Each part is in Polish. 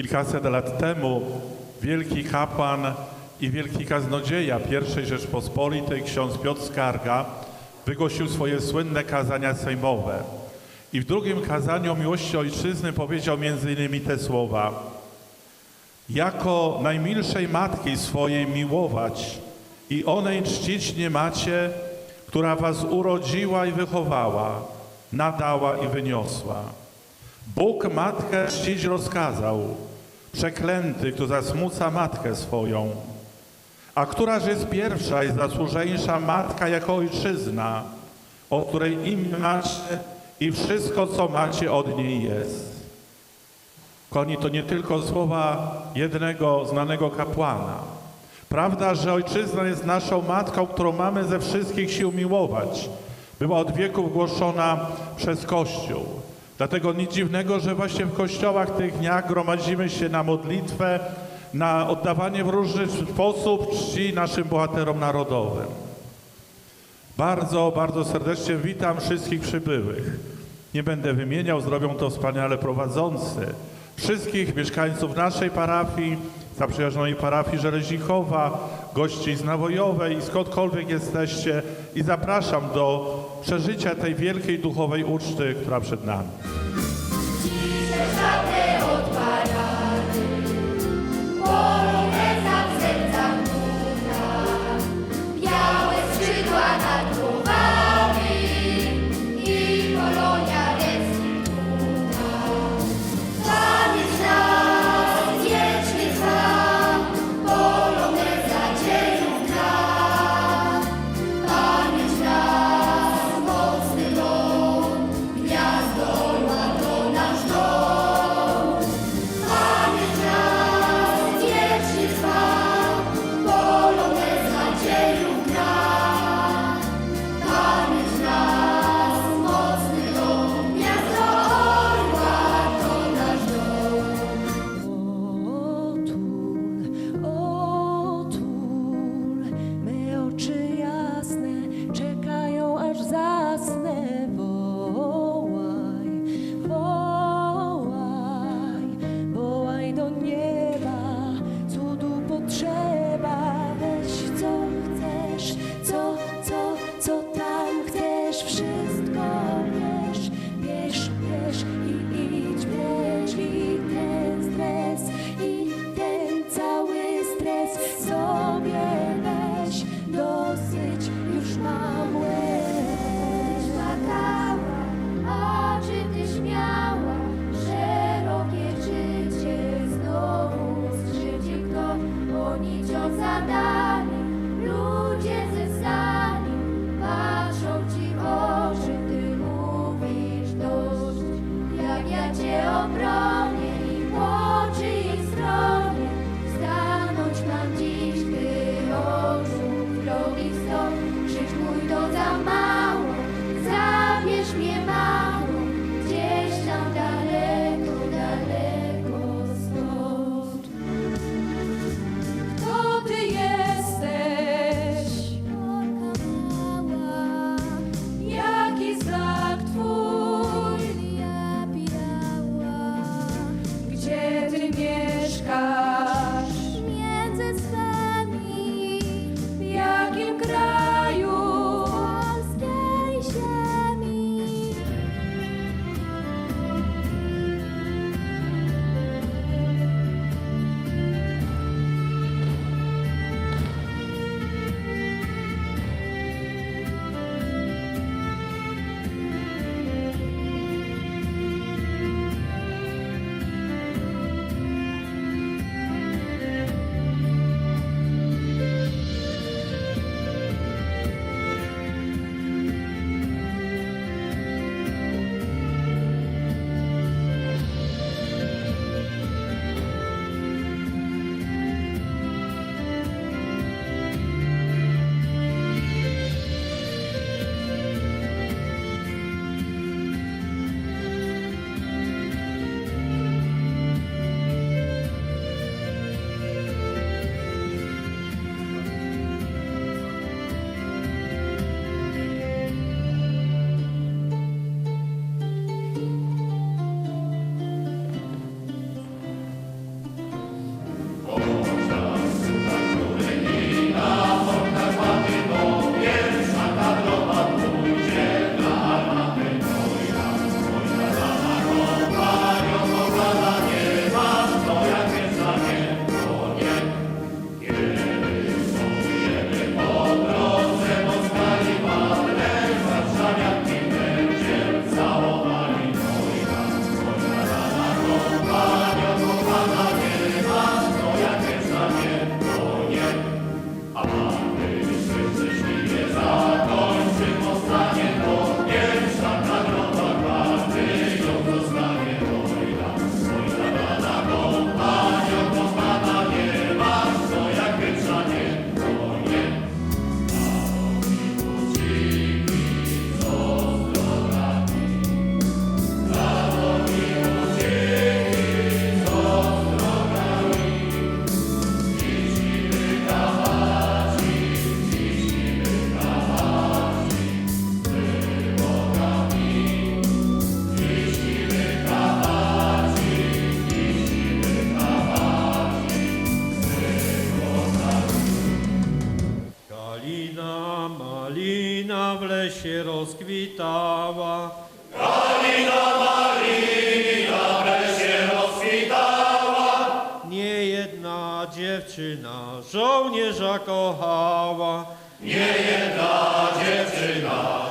kilkaset lat temu wielki kapłan i wielki kaznodzieja I Rzeczpospolitej, ksiądz Piotr Skarga, wygłosił swoje słynne kazania sejmowe. I w drugim kazaniu miłości ojczyzny powiedział między innymi te słowa. Jako najmilszej matki swojej miłować i onej czcić nie macie, która was urodziła i wychowała, nadała i wyniosła. Bóg matkę czcić rozkazał, przeklęty, kto zasmuca matkę swoją. A któraż jest pierwsza i zasłużeńsza matka jako ojczyzna, o której imię macie i wszystko, co macie od niej jest. Koni to nie tylko słowa jednego znanego kapłana. Prawda, że ojczyzna jest naszą matką, którą mamy ze wszystkich sił miłować, była od wieków głoszona przez Kościół. Dlatego nic dziwnego, że właśnie w kościołach tych dniach gromadzimy się na modlitwę, na oddawanie w różny sposób czci naszym bohaterom narodowym. Bardzo, bardzo serdecznie witam wszystkich przybyłych. Nie będę wymieniał, zrobią to wspaniale prowadzący. Wszystkich mieszkańców naszej parafii, zaprzyjaźnionej parafii Żeleznikowa, gości z Nawojowej i skądkolwiek jesteście i zapraszam do przeżycia tej wielkiej duchowej uczty, która przed nami.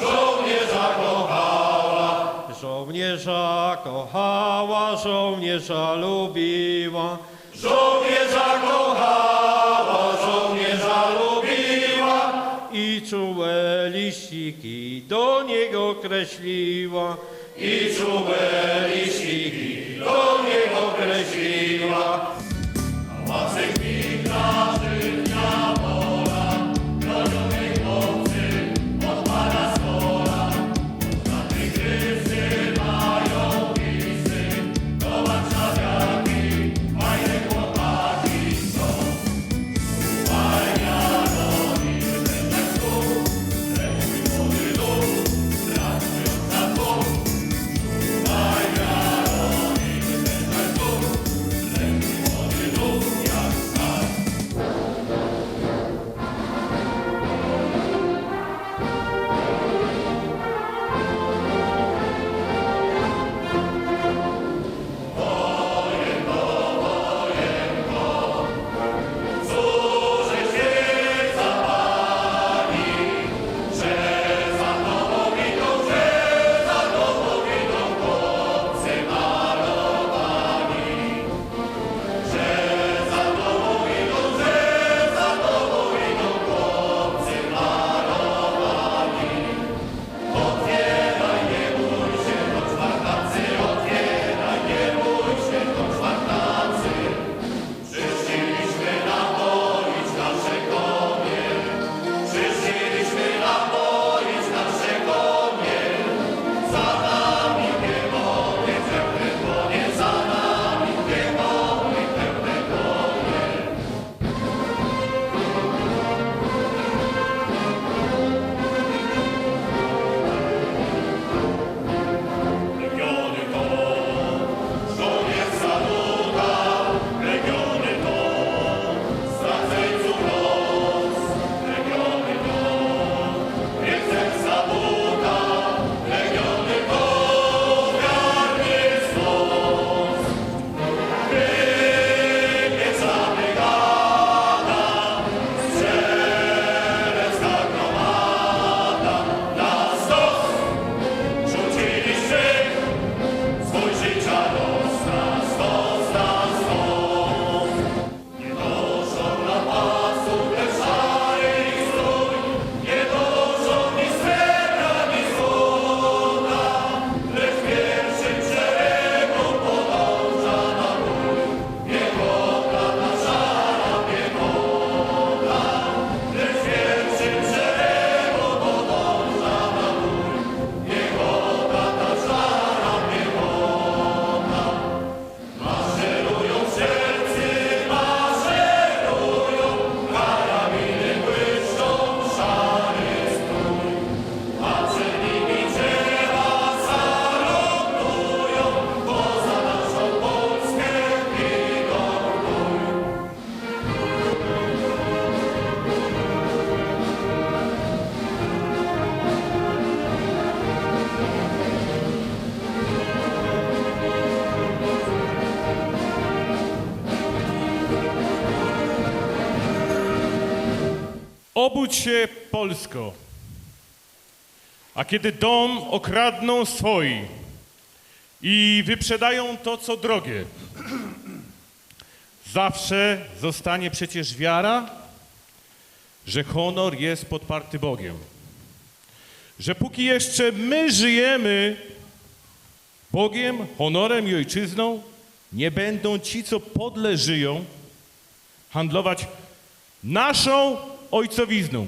Żołnierza kochała. Żołnierza kochała, żołnierza lubiła. Żołnierza kochała, żołnierza lubiła. I czułe liściki do niego kreśliła. I czułe liściki do niego kreśliła. Obudź się, Polsko. A kiedy dom okradną swoi i wyprzedają to, co drogie, zawsze zostanie przecież wiara, że honor jest podparty Bogiem. Że póki jeszcze my żyjemy Bogiem, honorem i ojczyzną, nie będą ci, co podle żyją, handlować naszą ojcowizną.